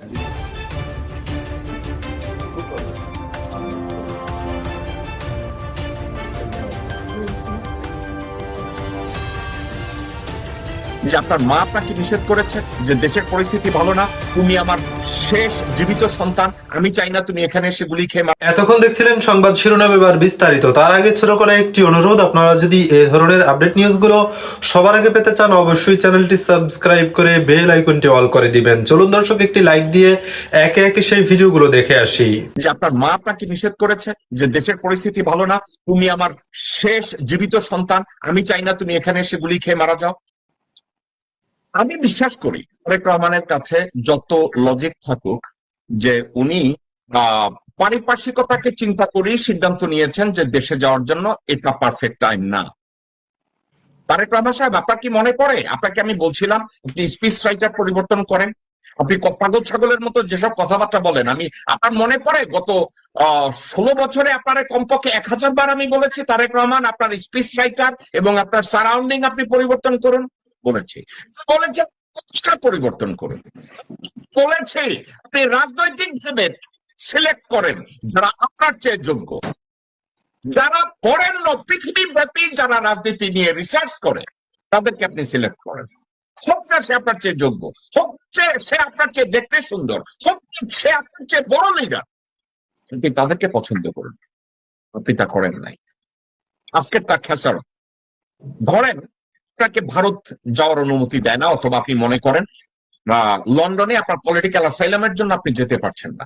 Thank you. যে আপনার মা আপনাকে নিষেধ করেছে যে দেশের পরিস্থিতি ভালো না তুমি আমার শেষ জীবিত সন্তান আমি চাই না তুমি এখানে এসে গুলি খেয়ে এতক্ষণ দেখছিলেন সংবাদ শিরোনাম এবার বিস্তারিত। তার আগে ছোট করে একটি অনুরোধ আপনারা যদি এই ধরনের আপডেট নিউজগুলো সবার আগে পেতে চান অবশ্যই চ্যানেলটি সাবস্ক্রাইব করে বেল আইকনটি অল করে দিবেন। চলুন দর্শক একটি লাইক দিয়ে একে একে সেই ভিডিওগুলো দেখে আসি। যে আপনার মা আপনাকে নিষেধ করেছে যে দেশের পরিস্থিতি ভালো না তুমি আমার শেষ জীবিত সন্তান আমি চাই না তুমি এখানে এসে গুলি খেয়ে মারা যাও। আমি বিশ্বাস করি তারেক রহমানের কাছে যত লজিক থাকুক, যে উনি পারিপার্শ্বিকতাকে চিন্তা করেই সিদ্ধান্ত নিয়েছেন যে দেশে যাওয়ার জন্য এটা পারফেক্ট টাইম না। তারেক রহমান সাহেব, আপনার কি মনে পড়ে? আপনাকে আমি বলছিলাম, আপনি স্পিচ রাইটার পরিবর্তন করেন, আপনি পাগল ছাগলের মতো যেসব কথাবার্তা বলেন, আমি, আপনার মনে পড়ে? গত ষোলো বছরে আপনার কমপক্ষে এক হাজার বার আমি বলেছি, তারেক রহমান আপনার স্পিচ রাইটার এবং আপনার সারাউন্ডিং আপনি পরিবর্তন করুন। বলেছি। বলেছে পরিষ্কার পরিবর্তন করুন। বলেছি আপনি রাজনৈতিক ভাবে সিলেক্ট করেন যারা আপনার চেয়ে যোগ্য। যারা বরেণ্য পৃথিবী ব্যাপী যারা রাজনীতি নিয়ে রিসার্চ করে, তাদেরকে আপনি সিলেক্ট করেন। হোক সে আপনার চেয়ে যোগ্য, হোক সে- আপনার চেয়ে দেখতে সুন্দর, হোক সে আপনার চেয়ে বড় লিডার আপনি তাদেরকে পছন্দ করুন। আপনি তা করেন নাই। আজকের তা খেসার ধরেন আপনাকে ভারত যাওয়ার অনুমতি দেয় না, অথবা আপনি মনে করেন লন্ডনে আপনার পলিটিক্যাল অ্যাসাইলামের জন্য আপনি যেতে পারছেন না।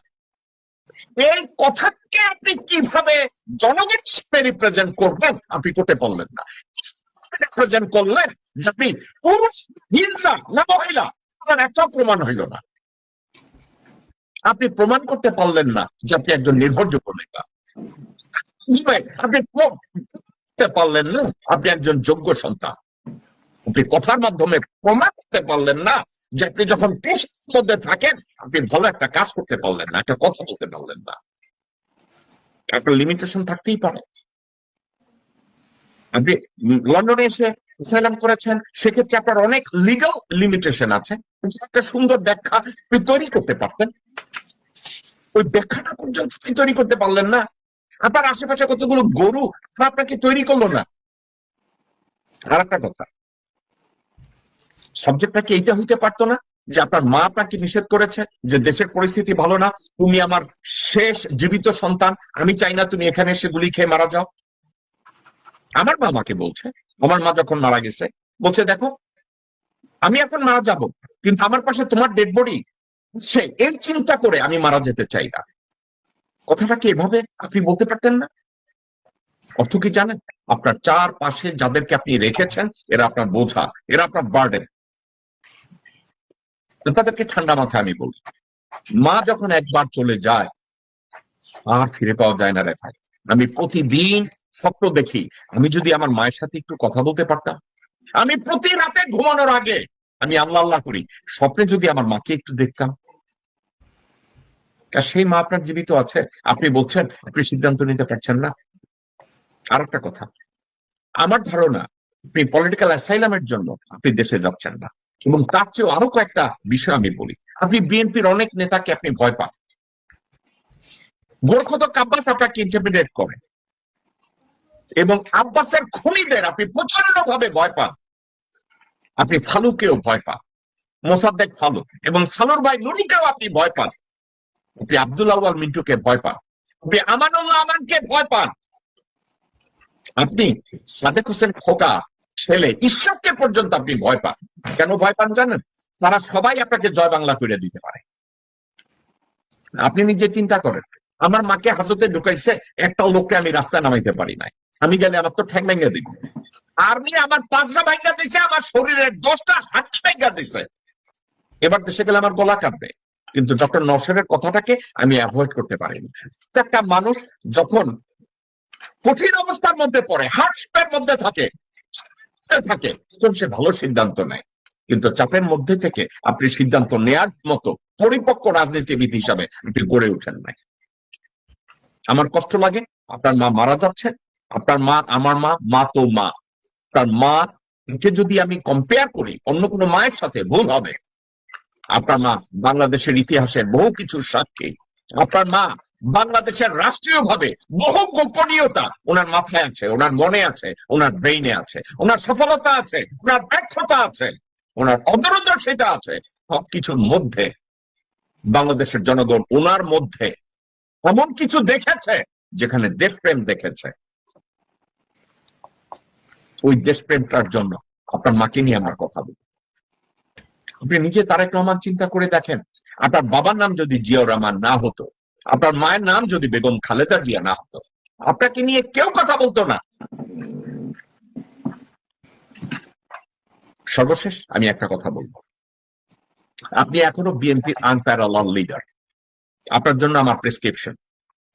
এই কথাকে আপনি কীভাবে জনগণের সাথে রিপ্রেজেন্ট করবেন, আপনি করতে পারলেন না। রিপ্রেজেন্ট করলেন যে আপনি পুরুষ হিজড়া না মহিলা, আপনার একটাও প্রমাণ হইল না। আপনি প্রমাণ করতে পারলেন না যে আপনি একজন নির্ভরযোগ্য নেতা। আপনি পারলেন না আপনি একজন যোগ্য সন্তান। আপনি কথার মাধ্যমে প্রমাণ করতে পারলেন না যে আপনি যখন দেশের মধ্যে থাকেন, আপনি ভালো একটা কাজ করতে পারলেন না, একটা কথা বলতে পারলেন না। একটা লিমিটেশন থাকতেই পারে। আপনি লন্ডনে এসে অ্যাসাইলাম করেছেন, সেক্ষেত্রে আপনার অনেক লিগাল লিমিটেশন আছে। একটা সুন্দর ব্যাখ্যা আপনি তৈরি করতে পারতেন। ওই ব্যাখ্যাটা পর্যন্ত আপনি তৈরি করতে পারলেন না। আপনার আশেপাশে কতগুলো গরু আপনাকে তৈরি করল না। আর একটা কথা সাবজেক্টটা কি এইটা হইতে পারতো না যে আপনার মা আপনাকে নিষেধ করেছে যে দেশের পরিস্থিতি ভালো না, তুমি আমার শেষ জীবিত সন্তান, আমি চাই না তুমি এখানে এসে গুলি খেয়ে মারা যাও। আমার মা আমাকে বলছে, আমার মা যখন মারা গেছে, বলছে, দেখো, আমি এখন মারা যাব, কিন্তু আমার পাশে তোমার ডেড বডি সে এই চিন্তা করে আমি মারা যেতে চাই না। কথাটা কি এভাবে আপনি বলতে পারতেন না? অর্থ কি জানেন? আপনার চার পাশে যাদেরকে আপনি রেখেছেন, এরা আপনার বোঝা, এরা আপনার বার্ডেন তাদেরকে ঠান্ডা মাথায় আমি বলি। মা যখন একবার চলে যায় আর ফিরে পাওয়া যায় না রে ভাই। আমি প্রতিদিন স্বপ্ন দেখি, আমি যদি আমার মায়ের সাথে একটু কথা বলতে পারতাম, আমি প্রতি রাতে ঘুমানোর আগে আমি আল্লাহ আল্লাহ করি, স্বপ্নে যদি আমার মাকে একটু দেখতাম। আর সেই মা আপনার জীবিত আছে? আপনি বলছেন, আপনি সিদ্ধান্ত নিতে পারছেন না। আর একটা কথা, আমার ধারণা, আপনি পলিটিক্যাল অ্যাসাইলামের জন্য আপনি দেশে যাচ্ছেন না। এবং তার চেয়েও আরও কয়েকটা বিষয় আমি বলি। আপনি বিএনপির অনেক নেতাকে আপনি ভয় পান। গোরখত আব্বাস আপনাকে ইন্টারপ্রিটেট করে। এবং আব্বাসের খুনিদের আপনি প্রচণ্ড ভাবে ভয় পান। আপনি ফালুকেও ভয় পান। মোসাদ্দেক ফালুক এবং ফালুর ভাই নুরুকেও আপনি ভয় পান। আপনি আব্দুল আউয়াল মিন্টুকে ভয় পান। আপনি আমানুল্লাহ আমানকে ভয় পান। আপনি সাদেক হোসেন খোকা ছেলে ঈশ্বরকে পর্যন্ত আপনি ভয় পান। কেন ভয় পান জানেন? তারা সবাই আপনাকে জয় বাংলা করে দিতে পারে। আপনি নিজে চিন্তা করেন, আমার মাকে হাজতে ঢুকাইছে, একটা লোককে আমি রাস্তায় নামাইতে পারি নাই। আমি গেলে আমার তো ঠ্যাং ভেঙে দিব। আর্মি আমার পাঁচটা ভাঙ্গা দিছে, আমার শরীরের দশটা হাত ভাঙ্গা দিছে। এবার দেশে গেলে আমার গলা কাটবে কিন্তু ডক্টর নরসেরের কথাটাকে আমি অ্যাভয়েড করতে পারিনি। একটা মানুষ যখন কঠিন অবস্থার মধ্যে পড়ে হার্টস্পের মধ্যে থাকে থাকে, তখন সে ভালো সিদ্ধান্ত নেয়। কিন্তু চাপের মধ্যে থেকে আপনি সিদ্ধান্ত নেয়ার মতো পরিপক্ক রাজনীতিবিদ হিসাবে আপনি গড়ে ওঠেন নাই। আমার কষ্ট লাগে, আপনার মা মারা যাচ্ছে আপনার মা, আমার মা মা তো মা। তার মা কে যদি আমি কম্পেয়ার করি, অন্য কোনো মায়ের সাথে ভুল হবে। আপনার মা বাংলাদেশের ইতিহাসের বহু কিছু সাক্ষী। আপনার মা বাংলাদেশের রাষ্ট্রীয় ভাবে বহু গোপনীয়তা ওনার মাথায় আছে, ওনার মনে আছে, ওনার ব্রেইনে আছে, ওনার সফলতা আছে, ওনার ব্যর্থতা আছে। ওনার অদূরদর্শিতা আছে। সবকিছুর মধ্যে, বাংলাদেশের জনগণ ওনার মধ্যে এমন কিছু দেখেছে যেখানে দেশপ্রেম দেখেছে। ওই দেশপ্রেমটার জন্য আপনার মাকে নিয়ে আমার কথা বলি আপনি নিজে তারেক রহমান চিন্তা করে দেখেন, আপনার বাবার নাম যদি জিয়াউর রহমান না হতো, আপনার মায়ের নাম যদি বেগম খালেদা জিয়া না হতো, আপনাকে নিয়ে কেউ কথা বলতো না। সর্বশেষ আমি একটা কথা বলব। আপনি এখনও বিএনপির আনপ্যারালাল লিডার আপনার জন্য আমার প্রেসক্রিপশন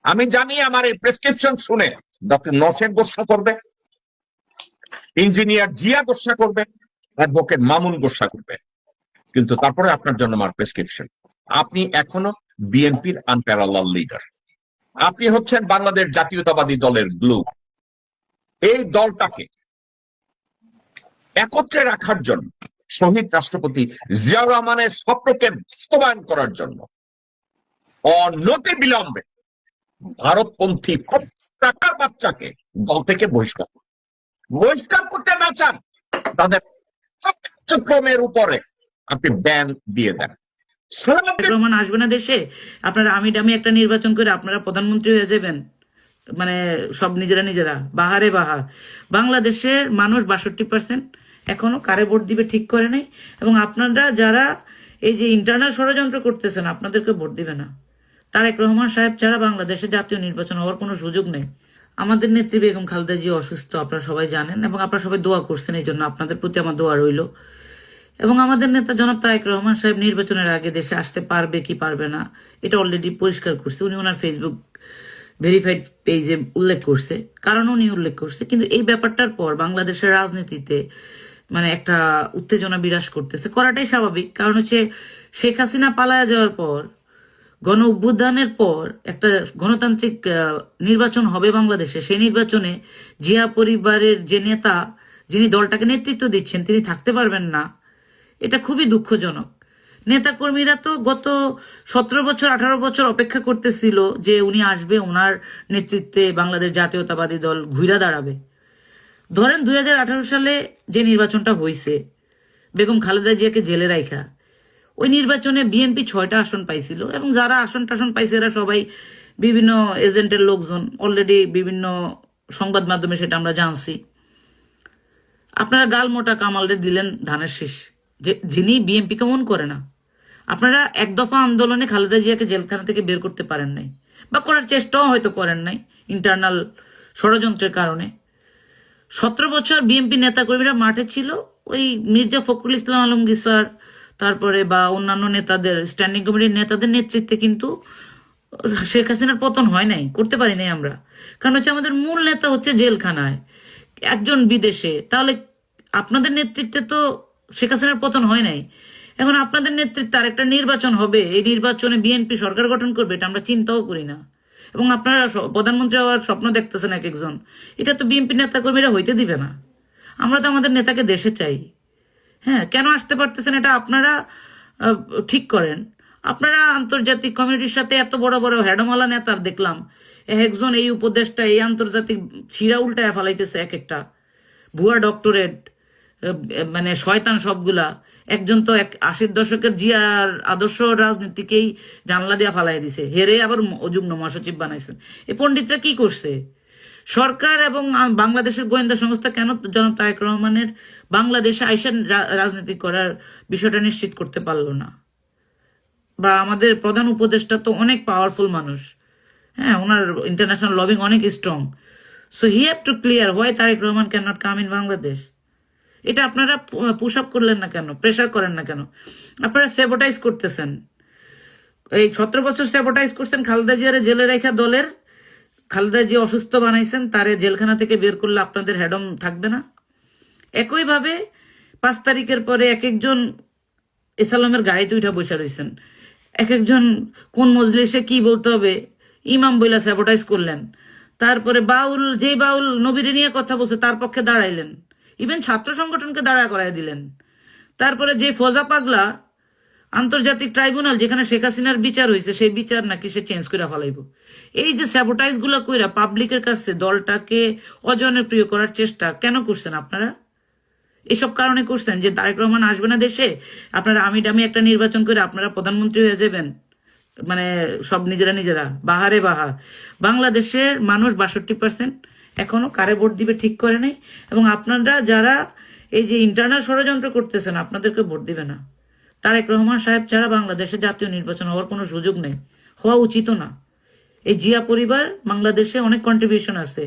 আমি জানি আমার এই প্রেসক্রিপশন শুনে ডক্টর নসেন গোসা করবে ইঞ্জিনিয়ার জিয়া গোসা করবে অ্যাডভোকেট মামুন গোসা করবে। কিন্তু তারপরে আপনার জন্য আমার প্রেসক্রিপশন আপনি এখনও বিএনপির আনপ্যারালাল লিডার আপনি হচ্ছেন বাংলাদেশ জাতীয়তাবাদী দলের গ্লু এই দলটাকে একত্রে রাখার জন্য শহীদ রাষ্ট্রপতি জিয়াউর রহমানের স্বপ্নকে বাস্তবায়ন করার জন্য। অনতি বিলম্বে ভারতপন্থী টাকার বাচ্চাকে দল থেকে বহিষ্কার বহিষ্কার করতে না চান তাদের কার্যক্রমের উপরে আপনি ব্যান দিয়ে দেন। রহমান আসবে না দেশে? আপনারা আমি ডামি একটা নির্বাচন করে আপনারা প্রধানমন্ত্রী হয়ে যাবেন? মানে সব নিজেরা নিজেরা। বাহারে বাহার। বাংলাদেশের মানুষ বাষট্টি পার্সেন্ট এখনও কারে ভোট দিবে ঠিক করে নাই। এবং আপনারা যারা এই যে ইন্টারনাল ষড়যন্ত্র করতেছেন, আপনাদেরকে ভোট দিবে না। তারেক রহমান সাহেব ছাড়া বাংলাদেশে জাতীয় নির্বাচন হওয়ার কোনো সুযোগ নেই। আমাদের নেত্রী বেগম খালেদা জি অসুস্থ, আপনারা সবাই জানেন, এবং আপনারা সবাই দোয়া করছেন এই জন্য আপনাদের প্রতি আমার দোয়া রইল। এবং আমাদের নেতা জনাব তারেক রহমান সাহেব নির্বাচনের আগে দেশে আসতে পারবে কি পারবে না, এটা অলরেডি পরিষ্কার করছে। উনি ওনার ফেসবুক ভেরিফাইড পেজে উল্লেখ করছে। কারণ উনি উল্লেখ করছে। কিন্তু এই ব্যাপারটার পর বাংলাদেশের রাজনীতিতে মানে একটা উত্তেজনা বিরাজ করতেছে, করাটাই স্বাভাবিক। কারণ হচ্ছে শেখ হাসিনা পালায়া যাওয়ার পর, গণ অভ্যুত্থানের পর একটা গণতান্ত্রিক নির্বাচন হবে বাংলাদেশে। সেই নির্বাচনে জিয়া পরিবারের যে নেতা, যিনি দলটাকে নেতৃত্ব দিচ্ছেন, তিনি থাকতে পারবেন না। এটা খুবই দুঃখজনক। নেতাকর্মীরা তো গত সতেরো বছর, আঠারো বছর অপেক্ষা করতেছিল যে উনি আসবে, ওনার নেতৃত্বে বাংলাদেশ জাতীয়তাবাদী দল ঘুরা দাঁড়াবে। ধরেন দুই হাজার আঠারো সালে যে নির্বাচনটা হয়েছে বেগম খালেদা জিয়াকে জেলে রাখা ওই নির্বাচনে বিএনপি ছয়টা আসন পাইছিল এবং যারা আসন টাসন পাইছে এরা সবাই বিভিন্ন এজেন্টের লোকজন অলরেডি বিভিন্ন সংবাদ মাধ্যমে সেটা আমরা জানছি। আপনারা গাল মোটা কামালদের দিলেন ধানের শেষ, যে যিনি বিএনপি কেমন করে না। আপনারা এক দফা আন্দোলনে খালেদা জিয়াকে জেলখানা থেকে বের করতে পারেন নাই, বা করার চেষ্টাও হয়তো করেন নাই ইন্টারনাল ষড়যন্ত্রের কারণে। সতেরো বছর বিএনপি নেতাকর্মীরা মাঠে ছিল। ওই মির্জা ফখরুল ইসলাম আলমগীর স্যার, তারপরে বা অন্যান্য নেতাদের, স্ট্যান্ডিং কমিটির নেতাদের নেতৃত্বে কিন্তু শেখ হাসিনার পতন হয় নাই, করতে পারি নাই আমরা। কারণ হচ্ছে আমাদের মূল নেতা হচ্ছে জেলখানায়, একজন বিদেশে। তাহলে আপনাদের নেতৃত্বে তো শেখ হাসিনার পতন হয় নাই। এখন আপনাদের নেতৃত্বে আরেকটা নির্বাচন হবে, এই নির্বাচনে বিএনপি সরকার গঠন করবে, এটা আমরা চিন্তাও করি না। এবং আপনারা প্রধানমন্ত্রী হওয়ার স্বপ্ন দেখতেছেন এক একজন। এটা তো বিএনপি নেতাকর্মীরা হইতে দিবে না। আমরা তো আমাদের নেতাকে দেশে চাই। হ্যাঁ কেন আসতে পারতেছেন এটা আপনারা ঠিক করেন। আপনারা আন্তর্জাতিক কমিউনিটির সাথে এত বড় বড় হেডমালা নেতা দেখলাম। একজন এই উপদেশটা এই আন্তর্জাতিক ছিঁড়া উল্টায় ফেলাইতেছে এক একটা। ভুয়া ডক্টরেট মানে শয়তান সবগুলা। একজন তো এক আশির দশকের জিয়ার আদর্শ রাজনীতিকেই জানলা দিয়া ফালাই দিছে। হেরে আবার ম- মহাসচিব বানাইছেন। এই পণ্ডিতরা কি করছে? সরকার এবং বাংলাদেশের গোয়েন্দা সংস্থা কেন জনাব তারেক রহমানের বাংলাদেশে আইসা রা- রাজনীতি করার বিষয়টা নিশ্চিত করতে পারল না? বা আমাদের প্রধান উপদেষ্টা তো অনেক পাওয়ারফুল মানুষ। হ্যাঁ ওনার ইন্টারন্যাশনাল লবিং অনেক strong so he have to clear why Tarique Rahman can not come in Bangladesh এটা আপনারা পুশ আপ করলেন না কেন? প্রেশার করেন না কেন? আপনারা সেবোটাইজ করতেছেন। এই সতেরো বছর সেবোটাইজ করছেন খালেদা জিয়ারে জেলে রেখা দলের। খালেদা জিয়া অসুস্থ বানাইছেন, তারে জেলখানা থেকে বের করলে আপনাদের হেডম থাকবে না। একইভাবে পাঁচ তারিখের পরে এক একজন এসালামের গাড়িতে উঠা বসে রয়েছেন এক একজন কোন মজলিসে কি বলতে হবে? ইমাম বইলা স্যাবোটাইজ করলেন। তারপরে বাউল যে বাউল নবীরে নিয়ে কথা বলছে, তার পক্ষে দাঁড়াইলেন। ইভেন ছাত্র সংগঠনকে দাঁড়া করাই দিলেন। তারপরে যে ফজা পাগলা আন্তর্জাতিক ট্রাইব্যুনাল, যেখানে শেখ হাসিনার বিচার হয়েছে সেই বিচার নাকি সে চেঞ্জ করে ফেলাইব। এই যে স্যাবোটাইজগুলো কইরা পাবলিকের কাছে দলটাকে অজনপ্রিয় করার চেষ্টা কেন করছেন আপনারা? এসব কারণে করছেন যে তারেক রহমান আসবে না দেশে? আপনারা আমি ডামি একটা নির্বাচন করে আপনারা প্রধানমন্ত্রী হয়ে যাবেন? মানে সব নিজেরা নিজেরা। বাহারে বাহার। বাংলাদেশের মানুষ বাষট্টি পার্সেন্ট এখনও কারে ভোট দিবে ঠিক করে নেই। এবং আপনারা যারা এই যে ইন্টারনাল ষড়যন্ত্র করতেছেন, আপনাদেরকে ভোট দিবে না। তারেক রহমান সাহেব ছাড়া বাংলাদেশে জাতীয় নির্বাচন হওয়ার কোনো সুযোগ নেই। হওয়া উচিত না। এই জিয়া পরিবার বাংলাদেশে অনেক কন্ট্রিবিউশন আছে।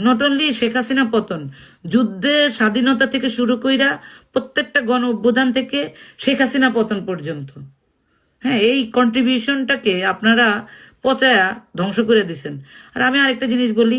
নট অনলি শেখ হাসিনা পতন যুদ্ধের স্বাধীনতা থেকে শুরু কইরা প্রত্যেকটা গণ অভ্যুত্থান থেকে শেখ হাসিনা পতন পর্যন্ত। হ্যাঁ এই কন্ট্রিবিউশনটাকে আপনারা পচায়া ধ্বংস করে দিছেন। আর আমি আরেকটা জিনিস বলি